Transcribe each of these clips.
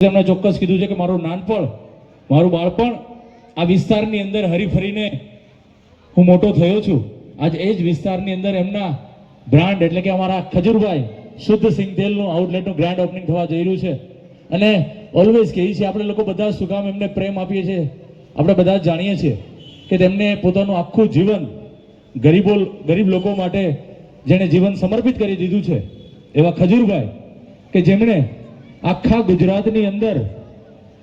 તેમણે ચોક્કસ કીધું છે કે મારું નાનપણ, મારું બાળપણ આ વિસ્તારની અંદર હરીફરીને હું મોટો થયો છું. આજ એ જ વિસ્તારની અંદર એમના બ્રાન્ડ એટલે કે અમારા ખજુરભાઈ શુદ્ધ સિંગ તેલનું આઉટલેટનું ગ્રાન્ડ ઓપનિંગ થવા જઈ રહ્યું છે. અને ઓલવેઝ કહીએ છીએ આપણે લોકો બધા સુકામ એમને પ્રેમ આપીએ છીએ? આપણે બધા જાણીએ છીએ કે તેમને પોતાનું આખું જીવન ગરીબો, ગરીબ લોકો માટે જેણે જીવન સમર્પિત કરી દીધું છે એવા ખજૂરભાઈ કે જેમણે આખા ગુજરાતની અંદર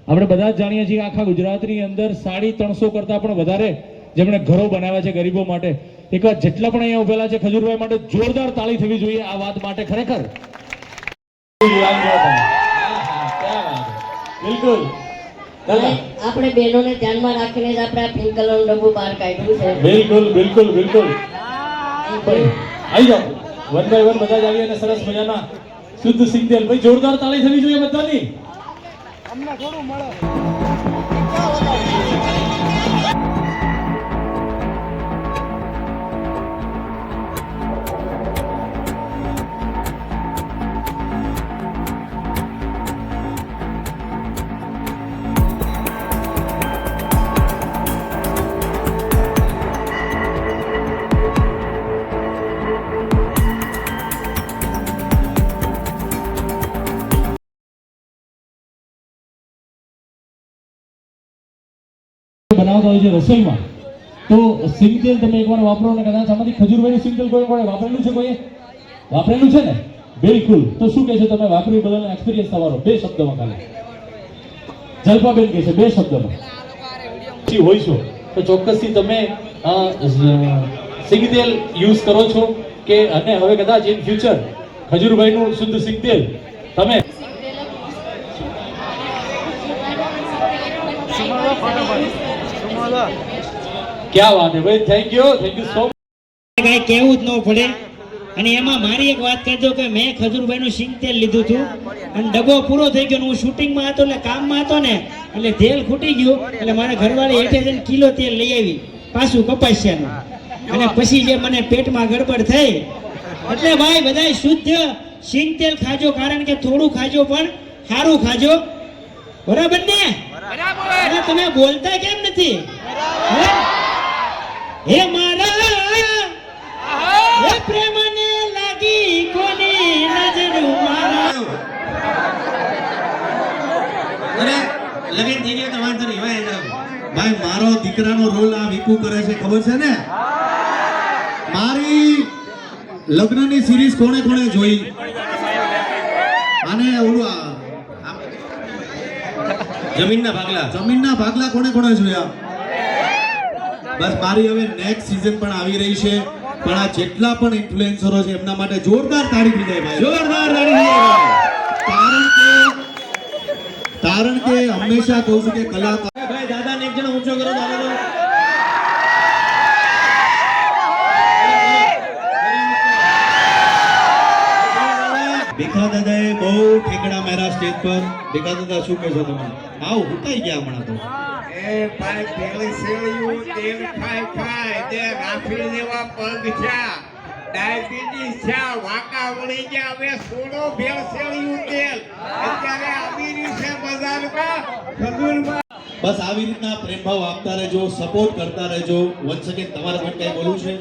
આપણે બધા જ જાણીએ છીએ આખા ગુજરાતની અંદર સાડી ત્રણસો કરતા પણ વધારે જેમણે ઘરો બનાવ્યા છે ગરીબો માટે. એકવાર જેટલા પણ અહીંયા ઉભેલા છે ખજૂરભાઈ માટે જોરદાર તાળી થવી જોઈએ આ વાત માટે ખરેખર. બિલકુલ. આપણે બહેનોને ધ્યાનમાં રાખીને જ આપણે આ પિંક કલરનું ડબ્બુ બહાર કાઢ્યું છે. બિલકુલ બિલકુલ બિલકુલ. આવી જાઓ. વન બાય વન બધા જ આવીએ અને સરસ મજાના શુદ્ધ સિંગદેલ ભાઈ જોરદાર તાળી થવી જોઈએ બધાની. બનાવતા હોય છે રસોઈમાં. તો સિંગતેલ તમે એકવાર વાપરો અને કદાચ આમાંથી ખજૂરભાઈનું સિંગતેલ કોઈ કોઈ વાપરેલું છે કોઈએ? વાપરેલું છે ને? બિલકુલ. તો શું કહેશો તમે? વાપરી બદલ એક્સપિરિયન્સ તમારો. બે શબ્દમાં ખાલી. જલ્પાબેન કહે છે બે શબ્દમાં. હોય છો. તો ચોક્કસથી તમે અ, ઝ- સિંગતેલ યુઝ કરો છો કે અને હવે કદાચ ઇન ફ્યુચર ખજૂરભાઈનું શુદ્ધ સિંગતેલ તમે ક્યાં વાત હે ભાઈ? Thank you thank you so કઈ કેવું જ ન પડે. અને એમાં મારી એક વાત કહેજો કે મેં ખજૂરભાઈનું સિંગ તેલ લીધું હતું. અને ડબ્બો પૂરો થઈ ગયો હું શૂટિંગમાં હતો એટલે કામમાં હતો ને એટલે તેલ ખૂટી ગયું. એટલે મારા ઘરવાળી હેઠે જઈને કિલો તેલ લઈ આવી. પાછું કપાસિયાનું. અને પછી જે મને પેટમાં ગડબડ થઈ એટલે ભાઈ બધા શુદ્ધ સિંગ તેલ ખાજો કારણ કે થોડું ખાજો પણ સારું ખાજો. બરાબર ને? તમે બોલતા કેમ નથી? હે? મારા હે પ્રેમને લાગી કોની નજર મારા? અને લગન થઈ ગયા તો વાંધો નહીં ભાઈ મારો દીકરાનો રોલ આ વિકુ કરે છે ખબર છે ને? મારી લગ્નની સિરીઝ કોણે કોણે જોઈ? અને ઓલું જમીનના ભાગલા. જમીનના ભાગલા કોણે કોણે જોયા? બસ મારી હવે નેક્સ્ટ સિઝન પણ આવી રહી છે. પણ આ જેટલા પણ ઇન્ફ્લુએન્સરો છે એમના માટે જોરદાર તાળી થઈ જાય ભાઈ. જોરદાર તાળી થઈ જાય. કારણ કે કારણ કે હંમેશા કહું છું કે કલાકાર ભાઈ દાદા ને એક જણ ઊંચો કરો દાદા. ભીખા દાદાએ બહુ ઠેકડા માર્યા સ્ટેજ પર. ભીખા દાદા શું કહેશો તમે? આવ ઉતાઈ ગયા હમણાં તો. એ ભાઈ પેલી શેરડીયું તેલ ખાય ખાય તે રાફી જેવા પગ થયા ડાયાબિટીસ થયા વાંકા વળી ગયા. હવે સોડો ભેળ શેરડીયું તેલ. અત્યારે આવી રહ્યું છે બજારમાં. ખજૂરમાં. બસ આવી રીતના પ્રેમભાવ આપતા રહેજો સપોર્ટ કરતા રહેજો. વન સેકન્ડ તમારે પણ કઈ બોલવું છે?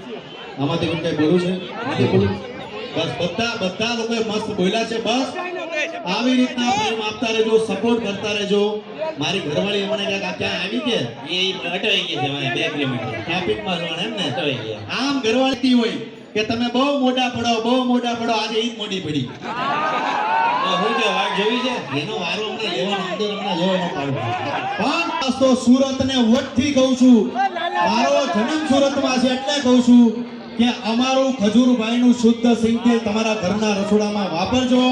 આમાંથી પણ કઈ બોલવું છે? નથી બોલવું બસ બધા બધા લોકોએ મસ્ત બોલ્યા છે બસ. આવી રીતના પ્રેમ આપતા રહેજો સપોર્ટ કરતા રહેજો. મારી ઘરવાળી મને કે આ ક્યાં આવી કે એ અટવાઈ ગઈ છે મને બે કિલોમીટર. ટ્રાફિકમાં જોણ એમ ને? અટવાઈ ગયા. આમ ઘરવાળી હોય કે તમે બહુ મોટા પડો બહુ મોટા પડો આજે ઈ જ મોટી પડી. હું કે વાત જોઈ છે એનો વારો હમણાં લેવાનો અંદર હમણાં લેવાનો પાડો. પણ ખાસ તો સુરતને વટથી કહું છું. મારો જન્મ સુરતમાં છે એટલે કહું છું કે અમારું ખજૂરભાઈનું શુદ્ધ સિંગ તેલ તમારા ઘરના રસોડામાં વાપરજો.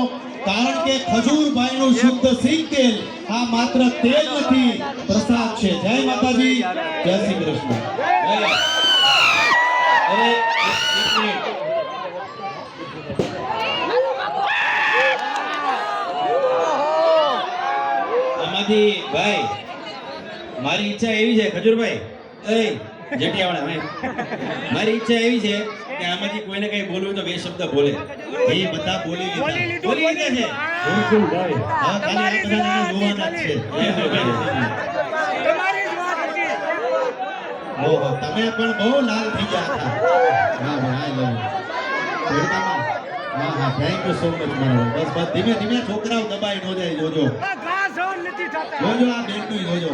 કારણ કે ખજૂરભાઈનું શુદ્ધ સિંગ તેલ આ માત્ર તેલ નથી, પ્રસાદ છે. જય માતાજી. જય શ્રી કૃષ્ણ. આમાંથી, ભાઈ, મારી ઈચ્છા એવી છે, ખજૂરભાઈ એ જેઠિયાવાળા, ભાઈ. મારી ઈચ્છા એવી છે કે આમાંથી કોઈને કઈ બોલવું તો બે શબ્દ બોલે. એ બધા બોલી લીધા બોલી લીધા. છે બિલકુલ ભાઈ. હા, ખાલી આ બધાને જ છે. ઓહો, તમે પણ બહુ લાલ થઈ ગયા હતા. હા ભાઈ આઈ હા હા થેન્ક યુ સો મચ મારો બસ બસ ધીમે ધીમે છોકરાઓ દબાઈ ન જાય જોજો. જોજો આ બેનનું જોજો.